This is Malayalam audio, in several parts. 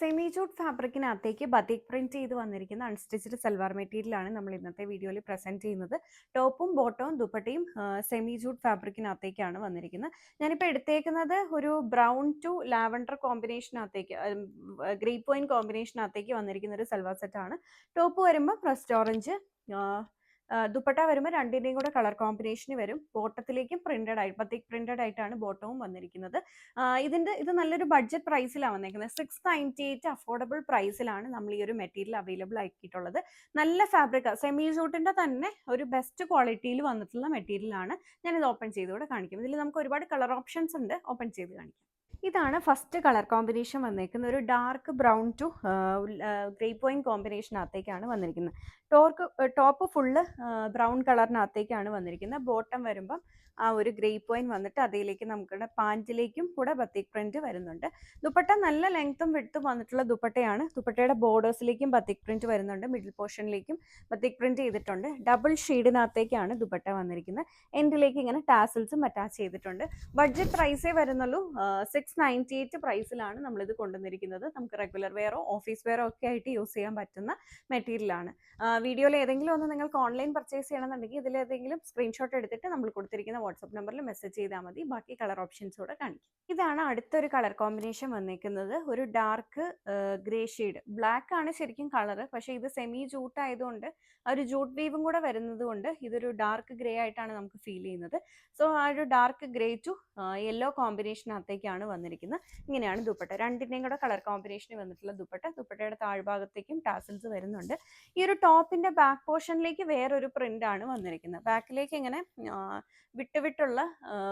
സെമി ജൂട്ട് ഫാബ്രിക്കിനകത്തേക്ക് ബത്തിക് പ്രിന്റ് ചെയ്ത് വന്നിരിക്കുന്ന അൺസ്റ്റിച്ച്ഡ് സൽവാർ മെറ്റീരിയലാണ് നമ്മൾ ഇന്നത്തെ വീഡിയോയിൽ പ്രസന്റ് ചെയ്യുന്നത്. ടോപ്പും ബോട്ടവും ദുപ്പട്ടയും സെമി ജൂട്ട് ഫാബ്രിക്കിനകത്തേക്കാണ് വന്നിരിക്കുന്നത്. ഞാനിപ്പോൾ എടുത്തേക്കുന്നത് ഒരു ബ്രൗൺ ടു ലാവൻഡർ കോമ്പിനേഷനകത്തേക്ക് ഗ്രീ പോയിന്റ് കോമ്പിനേഷനകത്തേക്ക് വന്നിരിക്കുന്ന ഒരു സൽവാർ സെറ്റാണ്. ടോപ്പ് വരുമ്പോൾ റസ്റ്റ് ഓറഞ്ച് ദുപ്പട്ട വരുമ്പോൾ രണ്ടിന്റെയും കൂടെ കളർ കോമ്പിനേഷന് വരും. ബോട്ടത്തിലേക്കും പ്രിന്റഡ് ആയിട്ട് ബത്തിക് പ്രിന്റഡ് ആയിട്ടാണ് ബോട്ടവും വന്നിരിക്കുന്നത്. ഇതിന്റെ ഇത് നല്ലൊരു ബഡ്ജറ്റ് പ്രൈസിലാണ് വന്നിരിക്കുന്നത് സിക്സ് നയന്റി എയ്റ്റ് അഫോർഡബിൾ പ്രൈസിലാണ് നമ്മൾ ഈ ഒരു മെറ്റീരിയൽ അവൈലബിൾ ആക്കിയിട്ടുള്ളത്. നല്ല ഫാബ്രിക് സെമി സൂട്ടിന്റെ തന്നെ ഒരു ബെസ്റ്റ് ക്വാളിറ്റിയിൽ വന്നിട്ടുള്ള മെറ്റീരിയലാണ് ഞാനിത് ഓപ്പൺ ചെയ്തുകൂടെ കാണിക്കും ഇതിൽ നമുക്ക് ഒരുപാട് കളർ ഓപ്ഷൻസ് ഉണ്ട്. ഓപ്പൺ ചെയ്ത് കാണിക്കാം. ഇതാണ് ഫസ്റ്റ് കളർ കോമ്പിനേഷൻ വന്നിരിക്കുന്നത് ഒരു dark brown to grape wine കോമ്പിനേഷനകത്തേക്കാണ് വന്നിരിക്കുന്നത്. ടോർക്ക് ടോപ്പ് ഫുള്ള് ബ്രൗൺ കളറിനകത്തേക്കാണ് വന്നിരിക്കുന്നത്. ബോട്ടം വരുമ്പം ആ ഒരു ഗ്രേ വൈൻ വന്നിട്ട് അതിലേക്ക് നമുക്ക് പാന്റിലേക്കും കൂടെ ബത്തിക് പ്രിന്റ് വരുന്നുണ്ട്. ദുപ്പട്ട നല്ല ലെങ്ത്തും വിട്ടും വന്നിട്ടുള്ള ദുപ്പട്ടയാണ്. ദുപ്പട്ടയുടെ ബോർഡേഴ്സിലേക്കും ബത്തിക് പ്രിന്റ് വരുന്നുണ്ട്. മിഡിൽ പോർഷനിലേക്കും ബത്തിക് പ്രിന്റ് ചെയ്തിട്ടുണ്ട്. ഡബിൾ ഷെയ്ഡിനകത്തേക്കാണ് ദുപ്പട്ട വന്നിരിക്കുന്നത്. എൻഡിലേക്ക് ഇങ്ങനെ ടാസിൽസും അറ്റാച്ച് ചെയ്തിട്ടുണ്ട്. ബഡ്ജറ്റ് പ്രൈസേ വരുന്നുള്ളൂ സിക്സ് നയന്റി എയ്റ്റ് പ്രൈസിലാണ് നമ്മളിത് കൊണ്ടുവന്നിരിക്കുന്നത്. നമുക്ക് റെഗുലർ വെയറോ ഓഫീസ് വെയറോ ഒക്കെ ആയിട്ട് യൂസ് ചെയ്യാൻ പറ്റുന്ന മെറ്റീരിയലാണ് വീഡിയോയിൽ ഏതെങ്കിലും ഒന്ന് നിങ്ങൾക്ക് ഓൺലൈൻ പർച്ചേസ് ചെയ്യണമെന്നുണ്ടെങ്കിൽ ഇതിലേതെങ്കിലും സ്ക്രീൻഷോട്ട് എടുത്തിട്ട് നമ്മൾ കൊടുത്തിരിക്കുന്ന വാട്സപ്പ് നമ്പറിൽ മെസ്സേജ് ചെയ്താൽ മതി. ബാക്കി കളർ ഓപ്ഷൻസ് കൂടെ കാണിക്കും. ഇതാണ് അടുത്തൊരു കളർ കോമ്പിനേഷൻ വന്നിരിക്കുന്നത് ഒരു ഡാർക്ക് ഗ്രേ ഷെയ്ഡ് ബ്ലാക്ക് ആണ് ശരിക്കും കളർ പക്ഷേ ഇത് സെമി ജൂട്ട് ആയതുകൊണ്ട് ഒരു ജൂട്ട് വീവും കൂടെ വരുന്നത് കൊണ്ട് ഇതൊരു ഡാർക്ക് ഗ്രേ ആയിട്ടാണ് നമുക്ക് ഫീൽ ചെയ്യുന്നത്. സോ ആ ഒരു ഡാർക്ക് ഗ്രേ ടു യെല്ലോ കോമ്പിനേഷനകത്തേക്കാണ് വന്നിരിക്കുന്നത്. ഇങ്ങനെയാണ് ദുപ്പട്ട. രണ്ടിന്റെയും കൂടെ കളർ കോമ്പിനേഷന് വന്നിട്ടുള്ള ദുപ്പട്ട. ദുപ്പട്ടയുടെ താഴ്ഭാഗത്തേക്കും ടാസൽസ് വരുന്നുണ്ട്. ഈ ഒരു ടോപ്പിന്റെ ബാക്ക് പോർഷനിലേക്ക് വേറൊരു പ്രിന്റ് ആണ് വന്നിരിക്കുന്നത്. ബാക്കിലേക്ക് ഇങ്ങനെ വിട്ടുവിട്ടുള്ള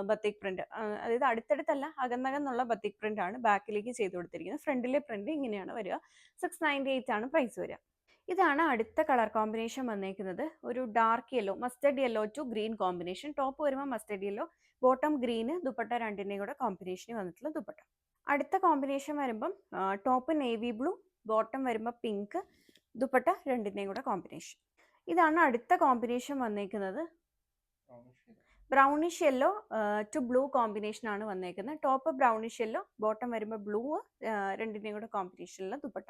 ബത്തിക് പ്രിന്റ് അതായത് അടുത്തടുത്തല്ല അകന്നകന്നുള്ള ബത്തിക് പ്രിന്റ് ആണ് ബാക്കിലേക്ക് ചെയ്ത് കൊടുത്തിരിക്കുന്നത്. ഫ്രണ്ടിലെ പ്രിന്റ് ഇങ്ങനെയാണ് വരിക. സിക്സ് നയന്റി എയ്റ്റ് ആണ് പ്രൈസ് വരിക. ഇതാണ് അടുത്ത കളർ കോമ്പിനേഷൻ വന്നേക്കുന്നത്. ഒരു dark yellow mustard yellow to green combination. Top വരുമ്പോൾ mustard yellow bottom green dupatta രണ്ടിന്റെയും കൂടെ കോമ്പിനേഷന് വന്നിട്ടുള്ള ദുപ്പട്ട. അടുത്ത കോമ്പിനേഷൻ വരുമ്പം ടോപ്പ് നേവി ബ്ലൂ ബോട്ടം വരുമ്പോൾ പിങ്ക് ദുപ്പട്ട രണ്ടിന്റെയും കൂടെ കോമ്പിനേഷൻ. ഇതാണ് അടുത്ത കോമ്പിനേഷൻ വന്നേക്കുന്നത്. Brownish yellow to blue combination ആണ് വന്നേക്കുന്നത്. ടോപ്പ് ബ്രൗണിഷ് യെല്ലോ ബോട്ടം വരുമ്പോൾ ബ്ലൂ രണ്ടിന്റെയും കൂടെ കോമ്പിനേഷനിലുള്ള ദുപ്പട്ട.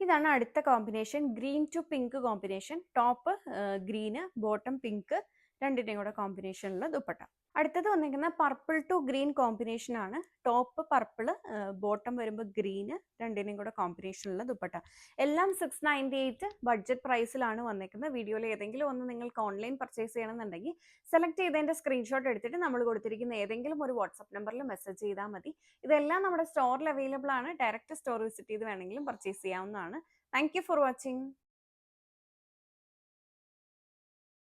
ഇതാണ് അടുത്ത combination green to pink combination top green bottom pink രണ്ടിന്റെയും കൂടെ കോമ്പിനേഷനുള്ള ദുപ്പട്ട. അടുത്തത് വന്നിരിക്കുന്ന പർപ്പിൾ ടു ഗ്രീൻ കോമ്പിനേഷൻ ആണ്. ടോപ്പ് പർപ്പിൾ ബോട്ടം വരുമ്പോൾ ഗ്രീന് രണ്ടിനെയും കൂടെ കോമ്പിനേഷനുള്ള ദുപ്പട്ട. എല്ലാം സിക്സ് നയന്റി എയ്റ്റ് ബഡ്ജറ്റ് പ്രൈസിലാണ് വന്നിരിക്കുന്നത്. വീഡിയോയിൽ ഏതെങ്കിലും ഒന്ന് നിങ്ങൾക്ക് ഓൺലൈൻ പർച്ചേസ് ചെയ്യണമെന്നുണ്ടെങ്കിൽ സെലക്ട് ചെയ്തതിന്റെ സ്ക്രീൻഷോട്ട് എടുത്തിട്ട് നമ്മൾ കൊടുത്തിരിക്കുന്ന ഏതെങ്കിലും ഒരു വാട്സപ്പ് നമ്പറിൽ മെസ്സേജ് ചെയ്താൽ മതി. ഇതെല്ലാം നമ്മുടെ സ്റ്റോറിൽ അവൈലബിൾ ആണ്. ഡയറക്റ്റ് സ്റ്റോർ വിസിറ്റ് ചെയ്ത് വേണമെങ്കിലും പർച്ചേസ് ചെയ്യാവുന്നതാണ്. Thank for watching